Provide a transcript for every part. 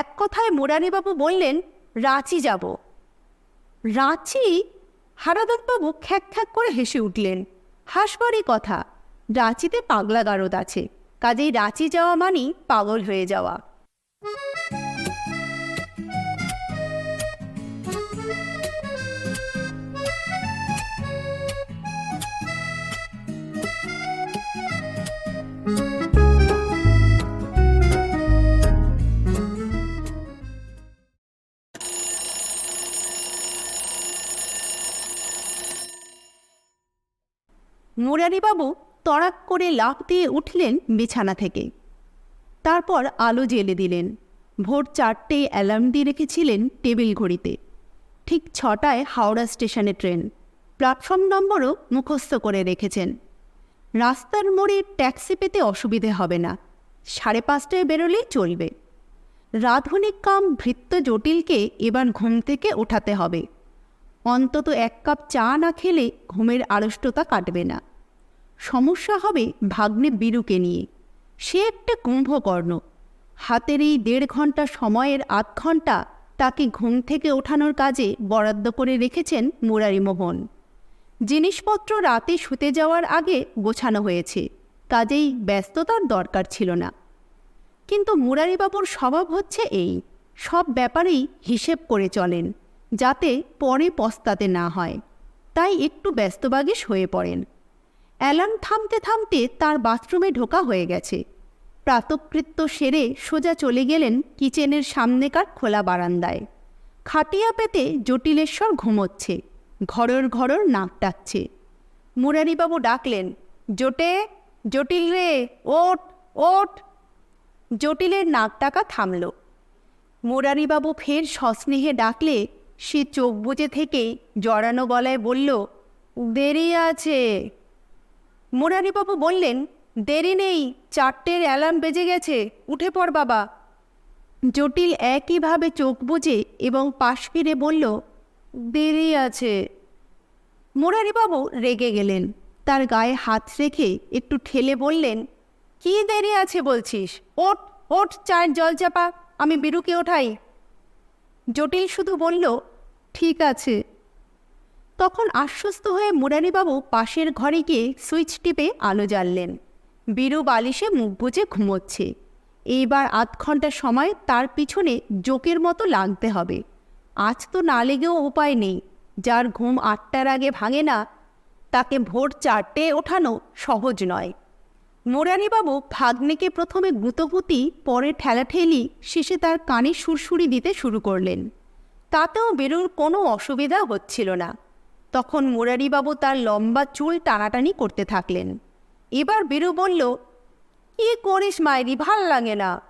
এক কথায় মুরারিবাবু বললেন, রাঁচি যাব। রাঁচি হারাদত্তবাবু খ্যাক খ্যাক করে হেসে উঠলেন। হাসবারই কথা, রাঁচিতে পাগলা গারদ আছে, কাজেই রাঁচি যাওয়া মানেই পাগল হয়ে যাওয়া। মুরারিবাবু তড়াক করে লাফ দিয়ে উঠলেন বিছানা থেকে। তারপর আলো জ্বেলে দিলেন। ভোর চারটে অ্যালার্ম দিয়ে রেখেছিলেন টেবিল ঘড়িতে। ঠিক ছটায় হাওড়া স্টেশনে ট্রেন। প্ল্যাটফর্ম নম্বরও মুখস্থ করে রেখেছেন। রাস্তার মোড়ে ট্যাক্সি পেতে অসুবিধে হবে না। সাড়ে পাঁচটায় বেরোলেই চলবে। রাধুনিক কাম ভৃত্য জটিলকে এবার ঘুম থেকে ওঠাতে হবে। অন্তত এক কাপ চা না খেলে ঘুমের আড়ষ্টতা কাটবে না। সমস্যা হবে ভাগ্নে বীরুকে নিয়ে। সে একটা কুম্ভকর্ণ। হাতের এই দেড় ঘণ্টা সময়ের আধ ঘণ্টা তাকে ঘুম থেকে ওঠানোর কাজে বরাদ্দ করে রেখেছেন মুরারিমোহন জিনিসপত্র রাতে শুতে যাওয়ার আগে গোছানো হয়েছে। কাজেই ব্যস্ততার দরকার ছিল না। কিন্তু মুরারিবাবুর স্বভাব হচ্ছে এই, সব ব্যাপারেই হিসেব করে চলেন, যাতে পরে পস্তাতে না হয়। তাই একটু ব্যস্তবাগিস হয়ে পড়েন। অ্যালার্ম থামতে থামতে তার বাথরুমে ঢোকা হয়ে গেছে। প্রাতকৃত্য সেরে সোজা চলে গেলেন কিচেনের সামনেকার খোলা বারান্দায়। খাটিয়া পেতে জটিলেশ্বর ঘুমোচ্ছে, ঘরর ঘরর নাক ডাকছে। মুরারিবাবু ডাকলেন, জোটে, জটিল রে ওট ওট জটিলের নাক ডাকা থামল। মুরারিবাবু ফের সস্নেহে ডাকলে, সে চোখ বুজে থেকে জড়ানো গলায় বলল, দেরি আছে। মুরারিবাবু বললেন, দেরি নেই, চারটের অ্যালার্ম বেজে গেছে, উঠে পড় বাবা। জটিল একইভাবে চোখ বুজে এবং পাশ ফিরে বলল, দেরি আছে। মুরারিবাবু রেগে গেলেন, তার গায়ে হাত রেখে একটু ঠেলে বললেন, কি দেরি আছে বলছিস? ওঠ ওঠ, চায়ের জল চাপা, আমি বিরুকে ওঠাই। জটিল শুধু বলল, ঠিক আছে। তখন আশ্বস্ত হয়ে মুরারিবাবু পাশের ঘরে গিয়ে সুইচ টিপে আলো জ্বাললেন। বীরু বালিশে মুখ বুজে ঘুমোচ্ছে। এইবার আধ ঘণ্টা সময় তার পিছনে জোকের মতো লাগতে হবে। আজ তো না লেগেও উপায় নেই। যার ঘুম আটটার আগে ভাঙে না, তাকে ভোর চারটে ওঠানো সহজ নয়। মোরারিবাবু ভাগ্নেকে প্রথমে গুতগুতি, পরে ঠেলাঠেলি, শেষে তার কানে সুরসুরি দিতে শুরু করলেন। তাতেও বেরুর কোনো অসুবিধা হচ্ছিল না। তখন মুরারিবাবু তার লম্বা চুল টানাটানি করতে থাকলেন। এবার বেরু বলল, কি করিস মায়েরি ভালো লাগে না।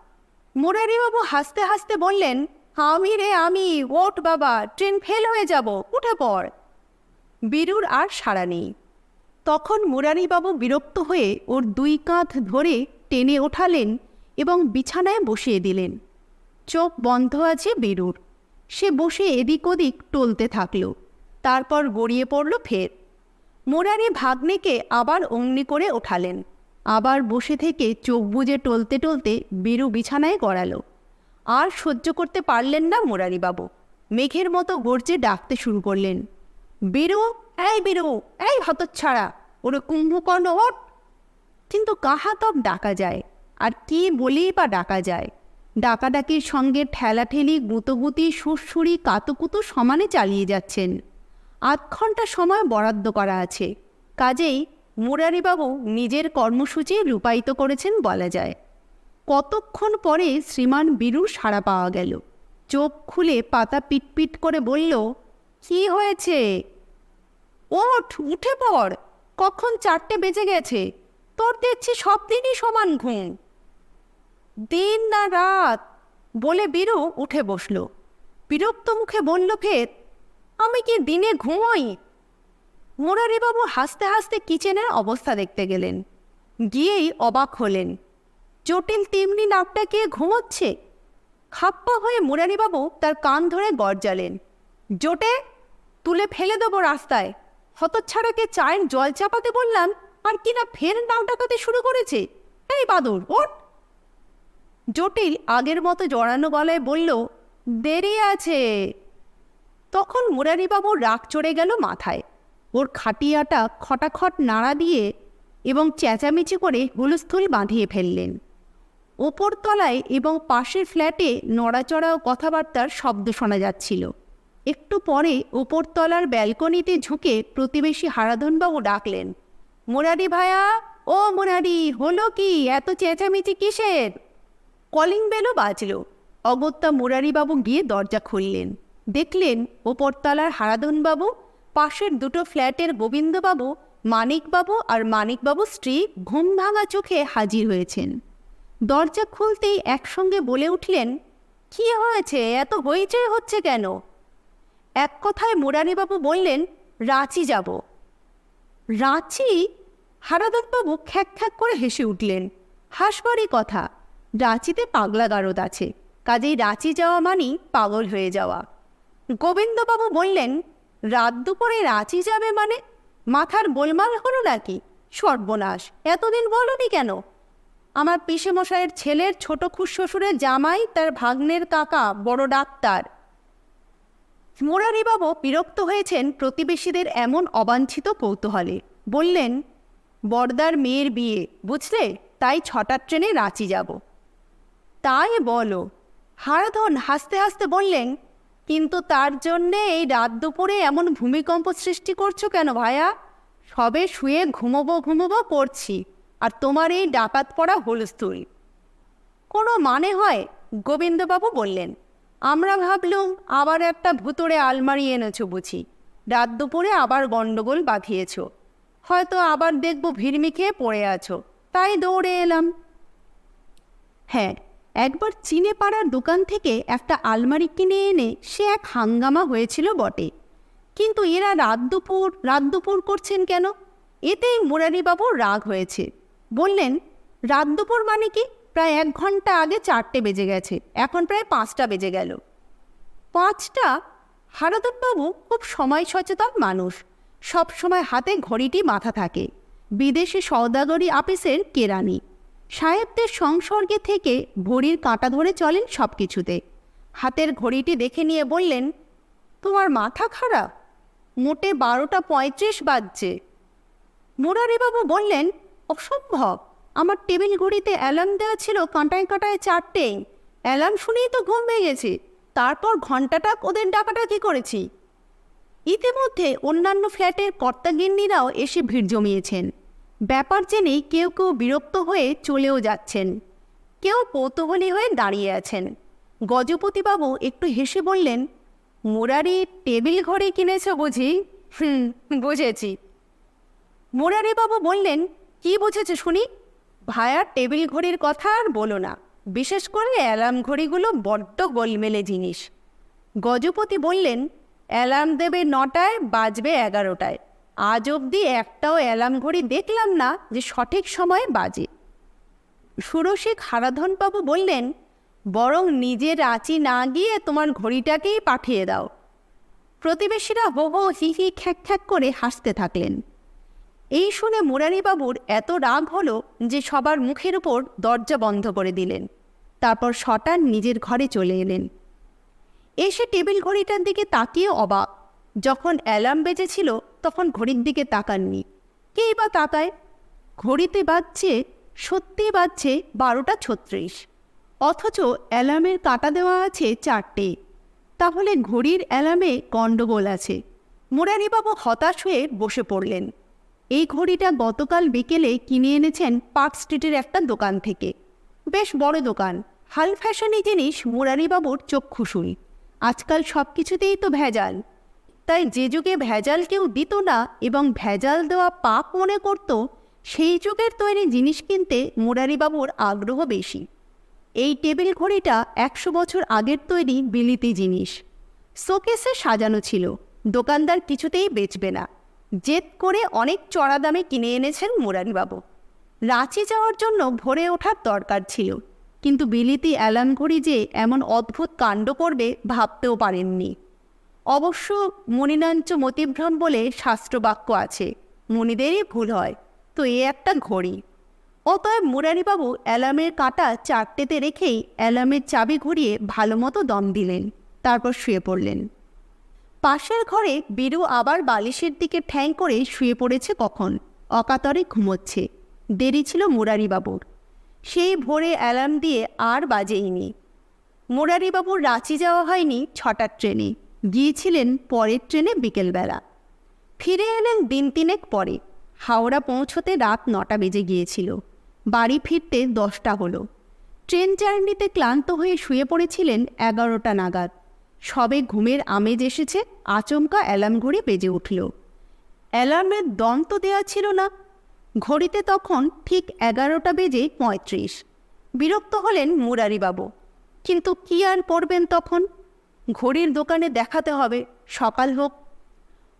মুরারিবাবু হাসতে হাসতে বললেন, আমি রে, আমি ওট বাবা, ট্রেন ফেল হয়ে যাব, উঠে পড়। বীরুর আর সাড়া নেই। তখন মুরারিবাবু বিরক্ত হয়ে ওর দুই কাঁধ ধরে টেনে ওঠালেন এবং বিছানায় বসিয়ে দিলেন। চোখ বন্ধ আছে বীরুর। সে বসে এদিক ওদিক টলতে থাকল। তারপর গড়িয়ে পড়ল ফের। মোরারি ভাগ্নেকে আবার অগ্নি করে ওঠালেন। আবার বসে থেকে চোখ বুজে টলতে টলতে বীরু বিছানায় গড়ালো। আর সহ্য করতে পারলেন না মোরারিবাবু। মেঘের মতো গর্জে ডাকতে শুরু করলেন। বীরু, এই বীরু, এই হতচ্ছাড়া, ওরে কুম্ভকর্ণ, ওঠ। কিন্তু কাহা তব ডাকা যায়, আর কি বলেই বা ডাকা যায়। ডাকাডাকির সঙ্গে ঠেলাঠেলি, গুতগুতি, সুরসুরি, কাতুকুতু সমানে চালিয়ে যাচ্ছেন। আধ ঘণ্টা সময় বরাদ্দ করা আছে। কাজেই মুরারিবাবু নিজের কর্মসূচি রূপায়িত করেছেন বলা যায়। কতক্ষণ পরে শ্রীমান বীরুর সাড়া পাওয়া গেল। চোখ খুলে পাতা পিটপিট করে বলল, কি হয়েছে? ওঠ, উঠে পড়। কখন চারটে বেজে গেছে? তোর দেখছি সব দিনই সমান ঘুম। দিন না রাত। বলে বীরু উঠে বসল। বিরক্ত মুখে বলল ফের আমি কি দিনে ঘুমোই? মুরারিবাবু হাসতে হাসতে কিচেনের অবস্থা দেখতে গেলেন। গিয়েই অবাক হলেন। জটিল তেমনি নাকটা কে ঘুমোচ্ছে? খাপ্পা হয়ে মুরারিবাবু তার কান ধরে গরজালেন। জোটে, তুলে ফেলে দেবো রাস্তায়। হতচ্ছাড়াকে চায়ের জল চাপাতে বললাম, আর কিনা ফের নাক ডাকাতে শুরু করেছে? এই বাদুর, ওঠ! জটিল আগের মতো জড়ানো গলায় বলল, দেরি আছে। তখন মুরারিবাবুর রাগ চড়ে গেল মাথায়। ওর খাটিয়াটা খটাখট নাড়া দিয়ে এবং চেঁচামেচি করে হুলস্থুল বাঁধিয়ে ফেললেন। ওপরতলায় এবং পাশের ফ্ল্যাটে নড়াচড়া ও কথাবার্তার শব্দ শোনা যাচ্ছিল। একটু পরে ওপরতলার ব্যালকনিতে ঝুঁকে প্রতিবেশী হারাধনবাবু ডাকলেন, মোরারি ভায়া, ও মুরারি, হলো কি? এত চেঁচামেচি কিসের? কলিং বেলও বাজল। অগত্যা মুরারিবাবু গিয়ে দরজা খুললেন। দেখলেন ওপরতলার হারাধনবাবু, পাশের দুটো ফ্ল্যাটের গোবিন্দবাবু, মানিকবাবু আর মানিকবাবু স্ত্রী ঘুম ভাঙা চোখে হাজির হয়েছেন। দরজা খুলতেই একসঙ্গে বলে উঠলেন, কি হয়েছে? এত হইচই হচ্ছে কেন? এক কথায় মুরারিবাবু বললেন, রাঁচি যাব। রাঁচি? হারাদত্তবাবু খ্যাক খ্যাক করে হেসে উঠলেন। হাসবারই কথা, রাঁচিতে পাগলা গারদ আছে, কাজেই রাঁচি যাওয়া মানেই পাগল হয়ে যাওয়া। গোবিন্দবাবু বললেন, রাত দুপুরে রাঁচি যাবে মানে? মাথার গোলমাল হলো নাকি? সর্বনাশ। এতদিন বলনি কেন? আমার পিসেমশাইয়ের ছেলের ছোট খুশ্বশুরের জামাই, তার ভাগ্নের কাকা, বড় ডাক্তার। মুরারিবাবু বিরক্ত হয়েছেন প্রতিবেশীদের এমন অবাঞ্ছিত কৌতূহলে। বললেন বর্দার মেয়ের বিয়ে, বুঝলে? তাই ছটার ট্রেনে রাঁচি যাব। তাই বলো। হারাধন হাসতে হাসতে বললেন কিন্তু তার জন্যে এই রাত দুপুরে এমন ভূমিকম্প সৃষ্টি করছ কেন ভায়া? সবে শুয়ে ঘুমোবো ঘুমোবো করছি আর তোমার এই ডাকাত পড়া হুলস্থুল। কোনো মানে হয়? গোবিন্দবাবু বললেন, আমরা ভাবলুম আবার একটা ভুতুড়ে আলমারি এনেছো বুঝি, রাত দুপুরে আবার গণ্ডগোল বাঁধিয়েছ। হয়তো আবার দেখব ভিড়মি খেয়ে পড়ে আছো, তাই দৌড়ে এলাম। হ্যাঁ একবার চিনে পাড়ার দোকান থেকে একটা আলমারি কিনে এনে সে এক হাঙ্গামা হয়েছিল বটে। কিন্তু এরা রাত দুপুর রাত দুপুর করছেন কেন? এতেই মুরারিবাবুর রাগ হয়েছে। বললেন, রাত দুপুর মানে কি? প্রায় এক ঘণ্টা আগে চারটে বেজে গেছে। এখন প্রায় পাঁচটা বেজে গেল। পাঁচটা? হারাদনবাবু খুব সময় সচেতন মানুষ। সব সময় হাতে ঘড়িটি মাথা থাকে। বিদেশে সওদাগরি আপিসের কেরানি। সাহেবদের সংসর্গে থেকে ঘড়ির কাঁটা ধরে চলেন সব কিছুতে হাতের ঘড়িটি দেখে নিয়ে বললেন, তোমার মাথা খারাপ? মোটে বারোটা পঁয়ত্রিশ বাজছে। মুরারিবাবু বললেন, অসম্ভব! আমার টেবিল ঘড়িতে অ্যালার্ম দেওয়া ছিল কাঁটায় কাঁটায় চারটেই অ্যালার্ম শুনেই তো ঘুম গেছে তারপর ঘন্টাটা ওদের ডাকাটা কি করেছি। ইতিমধ্যে অন্যান্য ফ্ল্যাটের কর্তাগিন্নিরাও এসে ভিড় জমিয়েছেন। ব্যাপার জেনেই কেউ কেউ বিরক্ত হয়ে চলেও যাচ্ছেন। কেউ কৌতূহলী হয়ে দাঁড়িয়ে আছেন। গজপতিবাবু একটু হেসে বললেন, মোরারি টেবিল ঘড়ি কিনেছ বুঝি? হুম, বুঝেছি। মোরারিবাবু বললেন, কি বুঝেছে শুনি? ভায়ার টেবিল ঘড়ির কথা আর বলো না। বিশেষ করে অ্যালার্ম ঘড়িগুলো বড্ড গোলমেলে জিনিস। গজপতি বললেন, অ্যালার্ম দেবে নটায়, বাজবে এগারোটায়। আজ অবধি একটাও অ্যালার্ম ঘড়ি দেখলাম না যে সঠিক সময়ে বাজে। সুরসিক হারাধনবাবু বললেন, বরং নিজে রাঁচি না গিয়ে তোমার ঘড়িটাকেই পাঠিয়ে দাও। প্রতিবেশীরা হো হো হি হি খ্যাক খ্যাক করে হাসতে থাকলেন। এই শুনে মুরারিবাবুর এত রাগ হলো যে সবার মুখের উপর দরজা বন্ধ করে দিলেন। তারপর শটান নিজের ঘরে চলে এলেন। এসে টেবিল ঘড়িটার দিকে তাকিয়ে অবাক। যখন অ্যালার্ম বেজেছিল, তখন ঘড়ির দিকে তাকাননি। কেই বা তাকায়? ঘড়িতে বাজছে, সত্যি বাজছে বারোটা ছত্রিশ। অথচ অ্যালার্মের কাটা দেওয়া আছে চারটে। তাহলে ঘড়ির অ্যালার্মে গণ্ডগোল আছে। মুরারিবাবু হতাশ হয়ে বসে পড়লেন। এই ঘড়িটা গতকাল বিকেলে কিনে এনেছেন পার্ক স্ট্রিটের একটা দোকান থেকে। বেশ বড় দোকান। হাল ফ্যাশনি জিনিস মুরারিবাবুর চক্ষুশুল। আজকাল সব কিছুতেই তো ভেজাল। তাই যে যুগে ভেজাল কেউ দিত না এবং ভেজাল দেওয়া পাপ মনে করত, সেই যুগের তৈরি জিনিস কিনতে মুরারিবাবুর আগ্রহ বেশি। এই টেবিল ঘড়িটা একশো বছর আগের তৈরি বিলিতি জিনিস। শোকেসে সাজানো ছিল, দোকানদার কিছুতেই বেচবে না। জেদ করে অনেক চড়া দামে কিনে এনেছেন মুরারিবাবু। রাঁচি যাওয়ার জন্য ভরে ওঠার দরকার ছিল, কিন্তু বিলিতি অ্যালার্ম ঘড়ি যে এমন অদ্ভুত কাণ্ড করবে ভাবতেও পারেননি। অবশ্য মণিনাঞ্চ মতিভ্রম বলে শাস্ত্রবাক্য আছে মণিদেরই ভুল হয়, তো এ একটা ঘড়ি। অতএব মুরারিবাবু অ্যালার্মের কাঁটা চারটেতে রেখেই অ্যালার্মের চাবি ঘুরিয়ে ভালো মতো দম দিলেন, তারপর শুয়ে পড়লেন। পাশের ঘরে বীরু আবার বালিশের দিকে ঠ্যাং করে শুয়ে পড়েছে কখন? অকাতরে ঘুমোচ্ছে, দেরি ছিল মুরারিবাবুর। সেই ভোরে অ্যালার্ম দিয়ে আর বাজেইনি। মুরারিবাবুর রাঁচি যাওয়া হয়নি ছটার ট্রেনে। গিয়েছিলেন পরের ট্রেনে বিকেলবেলা। ফিরে এলেন দিন তিনেক পরে। হাওড়া পৌঁছতে রাত নটা বেজে গিয়েছিল। বাড়ি ফিরতে দশটা হলো। ট্রেন জার্নিতে ক্লান্ত হয়ে শুয়ে পড়েছিলেন এগারোটা নাগাদ। সবে ঘুমের আমেজ এসেছে, আচমকা অ্যালার্ম ঘড়ি বেজে উঠল। অ্যালার্মের দম তো দেওয়া ছিল না। ঘড়িতে তখন ঠিক এগারোটা বেজে পঁয়ত্রিশ। বিরক্ত হলেন মুরারিবাবু। কিন্তু কি আর পড়বেন তখন? ঘড়ির দোকানে দেখাতে হবে, সকাল হোক।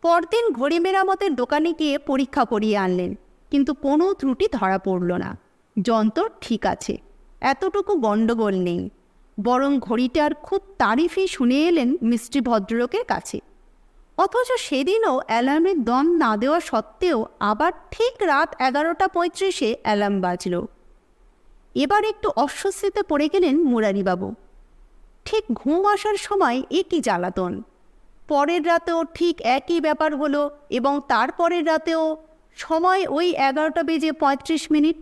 পরদিন ঘড়ি মেরামতের দোকানে গিয়ে পরীক্ষা করিয়ে আনলেন, কিন্তু কোনো ত্রুটি ধরা পড়ল না। যন্ত্র ঠিক আছে, এতটুকু গণ্ডগোল নেই, বরং ঘড়িটার খুব তারিফই শুনে এলেন মিষ্টি ভদ্রলোকের কাছে। অথচ সেদিনও অ্যালার্মের দম না দেওয়া সত্ত্বেও আবার ঠিক রাত এগারোটা পঁয়ত্রিশে অ্যালার্ম বাজল। এবার একটু অস্বস্তিতে পড়ে গেলেন মুরারিবাবু। ঠিক ঘুম আসার সময় একই জ্বালাতন। পরের রাতেও ঠিক একই ব্যাপার হলো এবং তারপরের রাতেও সময় ওই এগারোটা বেজে পঁয়ত্রিশ মিনিট।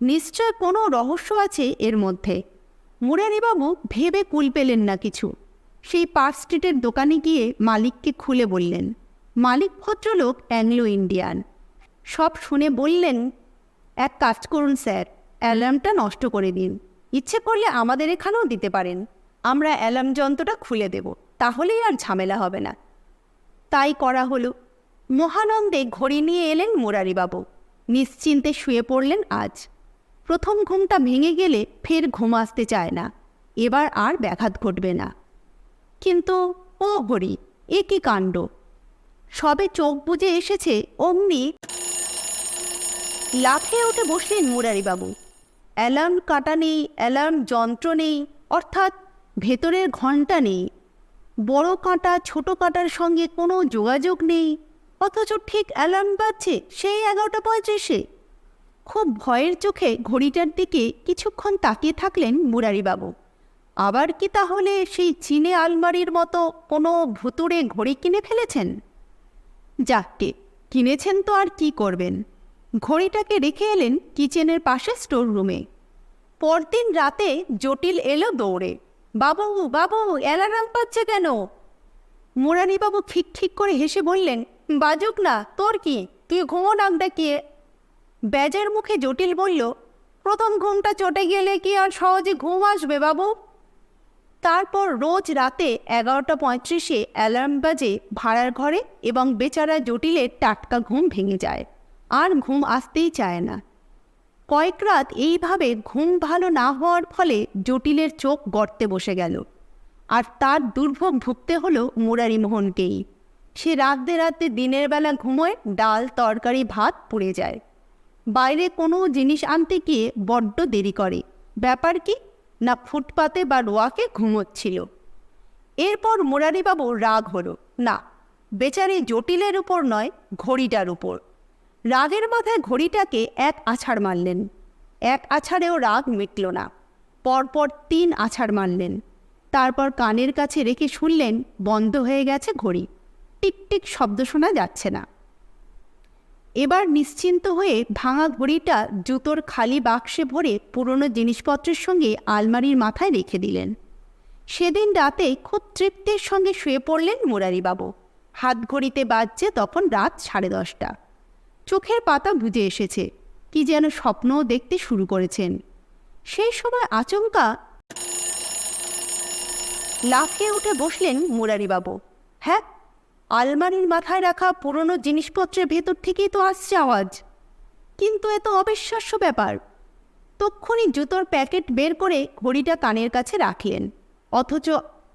নিশ্চয় কোনো রহস্য আছে এর মধ্যে। মুরারিবাবু ভেবে কুল পেলেন না কিছু। সেই পার্ক স্ট্রিটের দোকানে গিয়ে মালিককে খুলে বললেন, মালিক ভদ্রলোক অ্যাংলো ইন্ডিয়ান। সব শুনে বললেন, এক কাজ করুন স্যার, অ্যালার্মটা নষ্ট করে দিন। ইচ্ছে করলে আমাদের এখানেও দিতে পারেন। আমরা অ্যালার্ম যন্ত্রটা খুলে দেব, তাহলেই আর ঝামেলা হবে না। তাই করা হলো। মহানন্দে ঘড়ি নিয়ে এলেন মুরারিবাবু। নিশ্চিন্তে শুয়ে পড়লেন আজ। প্রথম ঘুমটা ভেঙে গেলে ফের ঘুম আসতে চায় না। এবার আর ব্যাঘাত ঘটবে না। কিন্তু, ও ঘড়ি এ কি কাণ্ড? সবে চোখ বুজে এসেছে অমনি লাফিয়ে উঠে বসলেন মুরারিবাবু। অ্যালার্ম কাটা নেই, অ্যালার্ম যন্ত্র নেই, অর্থাৎ ভেতরের ঘণ্টা নেই। বড় কাঁটা, ছোট কাঁটার সঙ্গে কোনো যোগাযোগ নেই। অথচ ঠিক অ্যালার্ম বাজছে সেই এগারোটা পঁয়ত্রিশে। খুব ভয়ের চোখে ঘড়িটার দিকে কিছুক্ষণ তাকিয়ে থাকলেন মুরারিবাবু। আবার কি তাহলে সেই চীনে আলমারির মতো কোনো ভুতুড়ে ঘড়ি কিনে ফেলেছেন? যাককে কিনেছেন তো আর কি করবেন? ঘড়িটাকে রেখে এলেন কিচেনের পাশে স্টোর রুমে পরদিন রাতে জটিল এলো দৌড়ে। বাবু বাবু, অ্যালার্ম পাচ্ছে কেন? মুরারিবাবু ঠিক ঠিক করে হেসে বললেন, বাজুক না, তোর কি? তুই ঘুমো নাক ডাকিয়ে ব্যাজের মুখে জটিল বলল, প্রথম ঘুমটা চটে গেলে কি আর সহজে ঘুম আসবে বাবু? তারপর রোজ রাতে এগারোটা পঁয়ত্রিশে অ্যালার্ম বাজে ভাড়ার ঘরে এবং বেচারা জটিলের টাটকা ঘুম ভেঙে যায়। আর ঘুম আসতেই চায় না। কয়েক রাত এইভাবে ঘুম ভালো না হওয়ার ফলে জটিলের চোখ গর্তে বসে গেল। আর তার দুর্ভোগ ভুগতে হলো মুরারিমোহনকেই সে রাতে রাতে দিনের বেলা ঘুমোয়, ডাল, তরকারি, ভাত পুড়ে যায়। বাইরে কোনো জিনিস আনতে গিয়ে বড্ড দেরি করে। ব্যাপার কি? না ফুটপাতে বা রোয়াকে ঘুমোচ্ছিল। এরপর মুরারিবাবু রাগ হলো। না, বেচারি জটিলের উপর নয়, ঘড়িটার উপর। রাগের মাথায় ঘড়িটাকে এক আছাড় মারলেন। এক আছাড়েও রাগ মিটল না। পরপর তিন আছাড় মারলেন। তারপর কানের কাছে রেখে শুনলেন, বন্ধ হয়ে গেছে ঘড়ি। টিক টিক শব্দ শোনা যাচ্ছে না। এবার নিশ্চিন্ত হয়ে ভাঙা ঘড়িটা জুতোর খালি বাক্সে ভরে পুরনো জিনিসপত্রের সঙ্গে আলমারির মাথায় রেখে দিলেন। সেদিন রাতে খুব তৃপ্তির সঙ্গে শুয়ে পড়লেন মুরারিবাবু। হাত ঘড়িতে বাজছে তখন রাত সাড়ে দশটা। চোখের পাতা বুঝে এসেছে। কি যেন স্বপ্নও দেখতে শুরু করেছেন। সেই সময় আচমকা লাফিয়ে উঠে বসলেন মুরারিবাবু। হ্যাঁ আলমারির মাথায় রাখা পুরনো জিনিসপত্রের ভেতর থেকেই তো আসছে আওয়াজ। কিন্তু এত অবিশ্বাস্য ব্যাপার। তক্ষুনি জুতোর প্যাকেট বের করে ঘড়িটা কানের কাছে রাখলেন। অথচ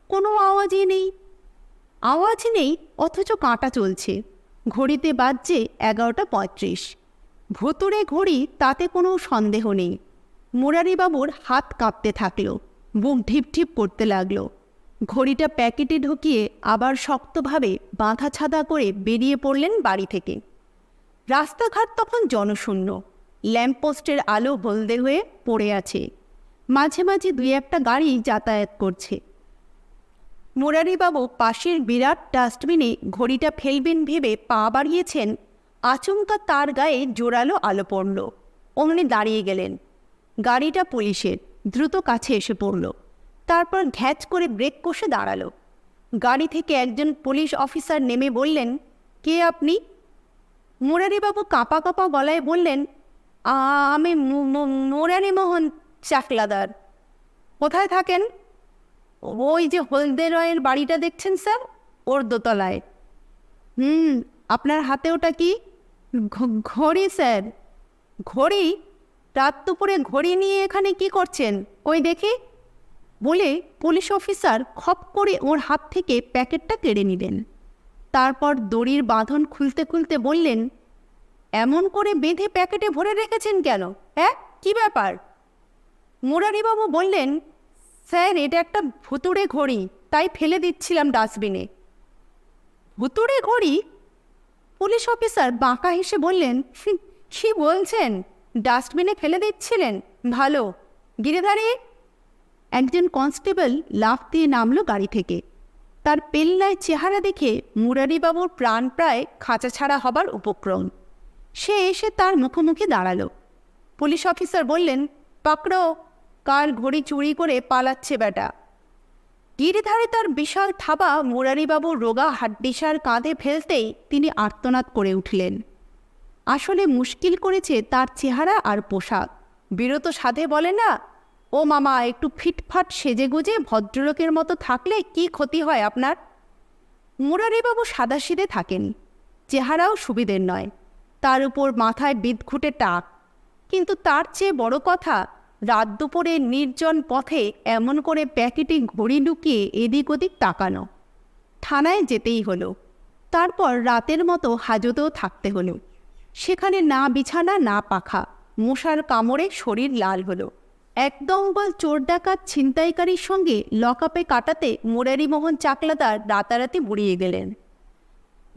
কোনো আওয়াজই নেই। আওয়াজ নেই, অথচ কাঁটা চলছে। ঘড়িতে বাজছে এগারোটা পঁয়ত্রিশ। ভুতুরে ঘড়ি, তাতে কোনো সন্দেহ নেই। মুরারিবাবুর হাত কাঁপতে থাকল, বুক ঢিপ ঢিপ করতে লাগল। ঘড়িটা প্যাকেটে ঢুকিয়ে আবার শক্তভাবে বাঁধা ছাদা করে বেরিয়ে পড়লেন বাড়ি থেকে। রাস্তাঘাট তখন জনশূন্য। ল্যাম্পপোস্টের আলো হলদে হয়ে পড়ে আছে। মাঝে মাঝে দুই একটা গাড়ি যাতায়াত করছে। মুরারিবাবু পাশের বিরাট ডাস্টবিনে ঘড়িটা ফেলবেন ভেবে পা বাড়িয়েছেন। আচমকা তার গায়ে জোরালো আলো পড়ল। অমনি দাঁড়িয়ে গেলেন। গাড়িটা পুলিশের। দ্রুত কাছে এসে পড়ল। তারপর ঘ্যাচ করে ব্রেক কষে দাঁড়াল। গাড়ি থেকে একজন পুলিশ অফিসার নেমে বললেন, কে আপনি? মুরারিবাবু কাঁপা কাঁপা গলায় বললেন আমি মু- মু- মোহন চাকলাদার। কোথায় থাকেন? ওই যে হলদে রয়ের বাড়িটা দেখছেন স্যার? ওর দোতলায়। হুম, আপনার হাতে ওটা কি? ঘড়ি স্যার। ঘড়ি? রাত দুপুরে ঘড়ি নিয়ে এখানে কি করছেন? ওই দেখি। বলে পুলিশ অফিসার খপ করে ওর হাত থেকে প্যাকেটটা কেড়ে নিলেন। তারপর দড়ির বাঁধন খুলতে খুলতে বললেন, এমন করে বেঁধে প্যাকেটে ভরে রেখেছেন কেন? হ্যাঁ কি ব্যাপার? মুরারিবাবু বললেন স্যার এটা একটা ভুতুড়ে ঘড়ি তাই ফেলে দিচ্ছিলাম ডাস্টবিনে। ভুতুড়ে ঘড়ি? পুলিশ অফিসার বাঁকা হেসে বললেন "হুঁ, কি বলছেন? ডাস্টবিনে ফেলে দিচ্ছিলেন? ভালো। গিরিধারী একজন কনস্টেবল লাফ দিয়ে নামলো গাড়ি থেকে। তার পেল্লায় চেহারা দেখে মুরারিবাবুর প্রাণ প্রায় খাঁচা ছাড়া হবার উপক্রম। সে এসে তার মুখোমুখি দাঁড়াল। পুলিশ অফিসার বললেন পাকড়ো কার ঘড়ি চুরি করে পালাচ্ছে বেটা। গিরিধারে তার বিশাল থাবা মুরারিবাবুর রোগা হাড্ডিসার কাঁধে ফেলতেই তিনি আর্তনাদ করে উঠলেন। আসলে মুশকিল করেছে তার চেহারা আর পোশাক। বিরত সাধে বলে না, ও মামা, একটু ফিটফাট সেজে গুজে ভদ্রলোকের মতো থাকলে কি ক্ষতি হয় আপনার? মুরারিবাবু সাদাসিদে থাকেন। চেহারাও সুবিধের নয়। তার উপর মাথায় বিদঘুটে টাক। কিন্তু তার চেয়ে বড় কথা রাত দুপুরে নির্জন পথে এমন করে প্যাকেটে ঘড়ি লুকিয়ে এদিক ওদিক তাকানো। থানায় যেতেই হলো। তারপর রাতের মতো হাজতেও থাকতে হলো। সেখানে না বিছানা, না পাখা। মশার কামড়ে শরীর লাল হলো। এক দঙ্গল চোর ডাকাত ছিনতাইকারীর সঙ্গে লকআপে কাটাতে মুরারিমোহন চাকলাদার রাতারাতি বুড়িয়ে গেলেন।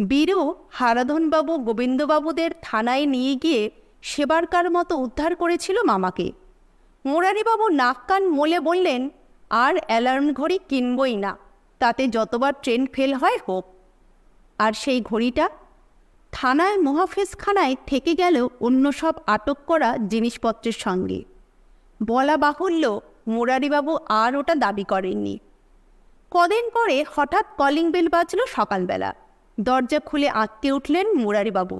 বীরু, হারাধনবাবু, গোবিন্দবাবুদের থানায় নিয়ে গিয়ে সেবারকার মতো উদ্ধার করেছিল মামাকে। মুরারিবাবু নাক কান মোলে বললেন, আর অ্যালার্ম ঘড়ি কিনবই না, তাতে যতবার ট্রেন ফেল হয় হোক। আর সেই ঘড়িটা থানায় মহাফেজখানায় থেকে গেল অন্য সব আটক করা জিনিসপত্রের সঙ্গে। বলা বাহুল্য মুরারিবাবু আর ওটা দাবি করেননি। কদিন পরে হঠাৎ কলিং বেল বাজল সকালবেলা। দরজা খুলে আঁতকে উঠলেন মুরারিবাবু।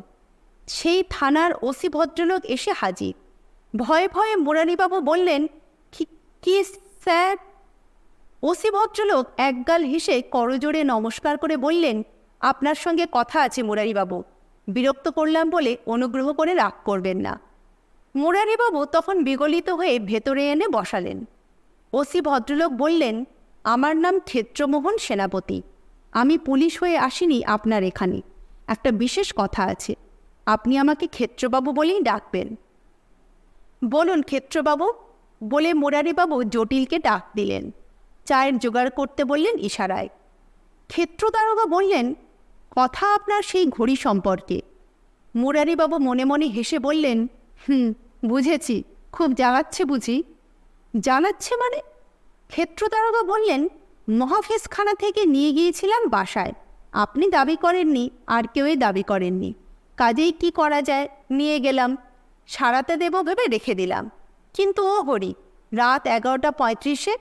সেই থানার ওসি ভদ্রলোক এসে হাজির। ভয়ে ভয়ে মুরারিবাবু বললেন, "কি- স্যার? ওসি ভদ্রলোক একগাল হেসে করজোড়ে নমস্কার করে বললেন, আপনার সঙ্গে কথা আছে মুরারিবাবু, বিরক্ত করলাম বলে অনুগ্রহ করে রাগ করবেন না। মুরারিবাবু তখন বিগলিত হয়ে ভেতরে এনে বসালেন। ওসি ভদ্রলোক বললেন, আমার নাম ক্ষেত্রমোহন সেনাপতি, আমি পুলিশ হয়ে আসিনি আপনার এখানে, একটা বিশেষ কথা আছে, আপনি আমাকে ক্ষেত্রবাবু বলেই ডাকবেন। বলুন ক্ষেত্রবাবু, বলে মোরারিবাবু জটিলকে ডাক দিলেন। চায়ের জোগাড় করতে বললেন ইশারায়। ক্ষেত্র দারোগা বললেন, কথা আপনার সেই ঘড়ি সম্পর্কে। মুরারিবাবু মনে মনে হেসে বললেন, হুম, বুঝেছি, খুব জ্বালাচ্ছে বুঝি। জ্বালাচ্ছে মানে? ক্ষেত্র দারোগা বললেন মহাফেজখানা থেকে নিয়ে গিয়েছিলাম বাসায়। আপনি দাবি করেননি, আর কেউই দাবি করেননি। কাজেই কি করা যায়? নিয়ে গেলাম। সারাতে দেব ভেবে রেখে দিলাম। কিন্তু ও হরি, রাত এগারোটা পঁয়ত্রিশে?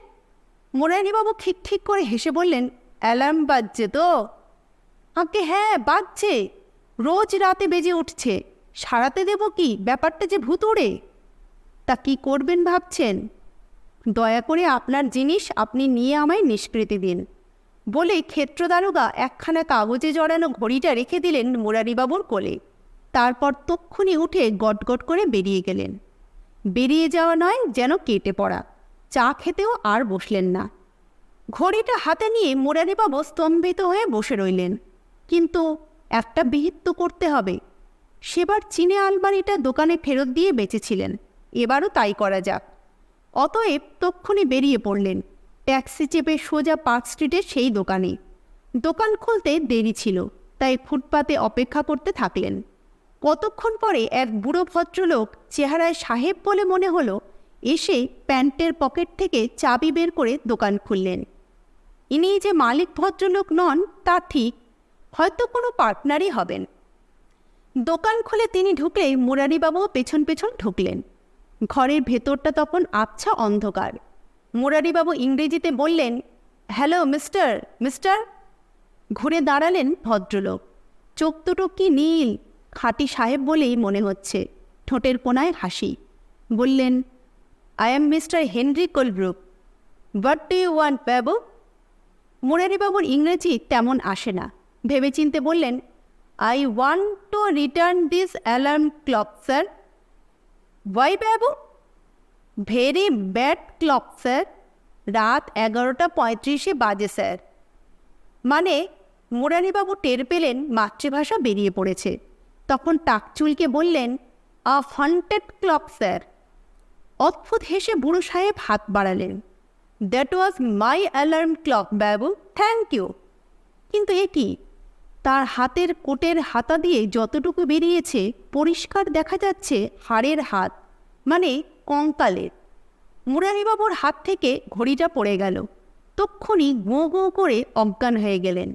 মুরারিবাবু ঠিক ঠিক করে হেসে বললেন, অ্যালার্ম বাজছে তো? আঁকে হ্যাঁ বাজছে। রোজ রাতে বেজে উঠছে। সারাতে দেব কি? ব্যাপারটা যে ভুতুড়ে তা কি করবেন ভাবছেন? দয়া করে আপনার জিনিস আপনি নিয়ে আমায় নিষ্কৃতি দিন। বলে ক্ষেত্রদারোগা একখানা কাগজে জড়ানো ঘড়িটা রেখে দিলেন মুরারিবাবুর কোলে। তারপর তক্ষুনি উঠে গটগট করে বেরিয়ে গেলেন। বেরিয়ে যাওয়া নয় যেন কেটে পড়া। চা খেতেও আর বসলেন না। ঘড়িটা হাতে নিয়ে মুরারিবাবু স্তম্ভিত হয়ে বসে রইলেন। কিন্তু একটা বিহিত তো করতে হবে। সেবার চীনে আলমারিটা দোকানে ফেরত দিয়ে বেঁচেছিলেন। এবারও তাই করা যাক। অতএব তক্ষুনি বেরিয়ে পড়লেন। ট্যাক্সি চেপে সোজা পার্ক স্ট্রিটের সেই দোকানে। দোকান খুলতে দেরি ছিল, তাই ফুটপাতে অপেক্ষা করতে থাকলেন। কতক্ষণ পরে এক বুড়ো ভদ্রলোক চেহারায় সাহেব বলে মনে হলো, এসে প্যান্টের পকেট থেকে চাবি বের করে দোকান খুললেন। ইনি যে মালিক ভদ্রলোক নন, তা ঠিক, হয়তো কোনো পার্টনারই হবেন। দোকান খুলে তিনি ঢুকলেই মুরারিবাবুও পেছন পেছন ঢুকলেন। ঘরের ভেতরটা তখন আবছা অন্ধকার। মুরারিবাবু ইংরেজিতে বললেন, হ্যালো, মিস্টার মিস্টার? ঘুরে দাঁড়ালেন ভদ্রলোক। চোখ দুটো কি নীল খাঁটি সাহেব বলেই মনে হচ্ছে। ঠোঁটের কোনায় হাসি। বললেন I am Mister Henry Colebrooke what do you want babu? মুরারিবাবুর ইংরেজি তেমন আসে না। ভেবেচিন্তে বললেন I want to return this alarm clock sir why babu? Very bad clock sir রাত এগারোটা পঁয়ত্রিশে বাজে স্যার মানে মুরারিবাবু টের পেলেন মাতৃভাষা বেরিয়ে পড়েছে। তখন টাকচুলকে বললেন, আ হন্টেড ক্লক, স্যার। অদ্ভুত হেসে বুড়ো সাহেব হাত বাড়ালেন। That was my alarm clock, babu. Thank you. কিন্তু এ কি? তার হাতের কোটের হাতা দিয়ে যতটুকু বেরিয়েছে, পরিষ্কার দেখা যাচ্ছে হাড়ের হাত মানে কঙ্কালের। মুরারিবাবুর হাত থেকে ঘড়িটা পড়ে গেল। তক্ষুনি গোঁ গোঁ করে অজ্ঞান হয়ে গেলেন।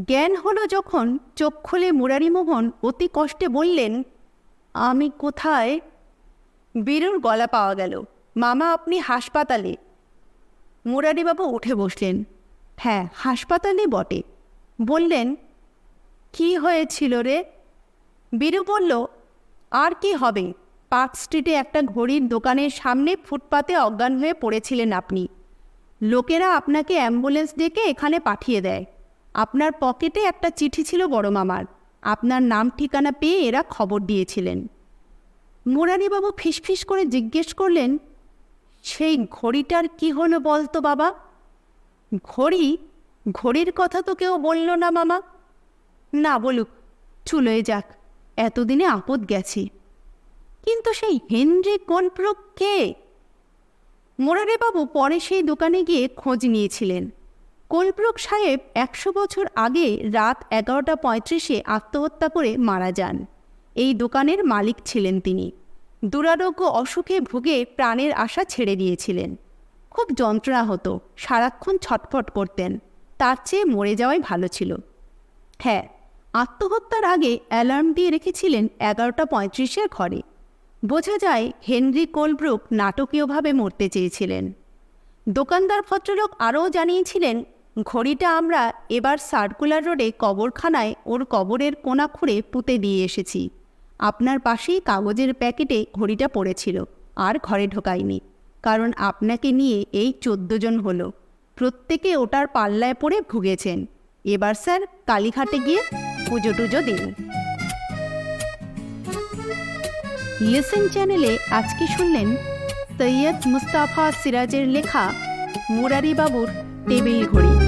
জ্ঞান হলো যখন চোখ খুলে মুরারিমোহন অতি কষ্টে বললেন, আমি কোথায়? বীরুর গলা পাওয়া গেল, মামা, আপনি হাসপাতালে। মুরারিবাবু উঠে বসলেন হ্যাঁ হাসপাতালে বটে। বললেন, কি হয়েছিল রে? বীরু বলল, আর কি হবে? পার্ক স্ট্রিটে একটা ঘড়ির দোকানের সামনে ফুটপাতে অজ্ঞান হয়ে পড়েছিলেন আপনি। লোকেরা আপনাকে অ্যাম্বুলেন্স ডেকে এখানে পাঠিয়ে দেয়। আপনার পকেটে একটা চিঠি ছিল বড় মামার। আপনার নাম, ঠিকানা পেয়ে এরা খবর দিয়েছিলেন। মুরারিবাবু ফিসফিস করে জিজ্ঞেস করলেন, সেই ঘড়িটার কি হলো বলতো বাবা? ঘড়ি? ঘড়ির কথা তো কেউ বলল না মামা। না বলুক, চুলোয় যাক, এতদিনে আপদ গেছে। কিন্তু সেই হেনরি কোন কোনপ্রক কে? মোরারেবাবু পরে সেই দোকানে গিয়ে খোঁজ নিয়েছিলেন। কোলব্রুক সাহেব একশো বছর আগে রাত এগারোটা পঁয়ত্রিশে আত্মহত্যা করে মারা যান। এই দোকানের মালিক ছিলেন তিনি। দুরারোগ্য অসুখে ভুগে প্রাণের আশা ছেড়ে দিয়েছিলেন। খুব যন্ত্রণা হতো, সারাক্ষণ ছটফট করতেন, তার চেয়ে মরে যাওয়াই ভালো ছিল। হ্যাঁ আত্মহত্যার আগে অ্যালার্ম দিয়ে রেখেছিলেন এগারোটা পঁয়ত্রিশের ঘরে। বোঝা যায় হেনরি কোলব্রুক নাটকীয়ভাবে মরতে চেয়েছিলেন। দোকানদার ভদ্রলোক আরও জানিয়েছিলেন ঘড়িটা আমরা এবার সার্কুলার রোডে কবরখানায় ওর কবরের কোনা খুঁড়ে পুঁতে দিয়ে এসেছি। আপনার পাশেই কাগজের প্যাকেটে ঘড়িটা পড়েছিল, আর ঘরে ঢোকায়নি, কারণ আপনাকে নিয়ে এই চোদ্দ জন হলো। প্রত্যেকে ওটার পাল্লায় পড়ে ভুগেছেন। এবার স্যার কালীঘাটে গিয়ে পুজো টুজো দিন। লিসেন চ্যানেলে আজকে শুনলেন সৈয়দ মুস্তাফা সিরাজের লেখা মুরারিবাবুর টেবিল ঘড়ি।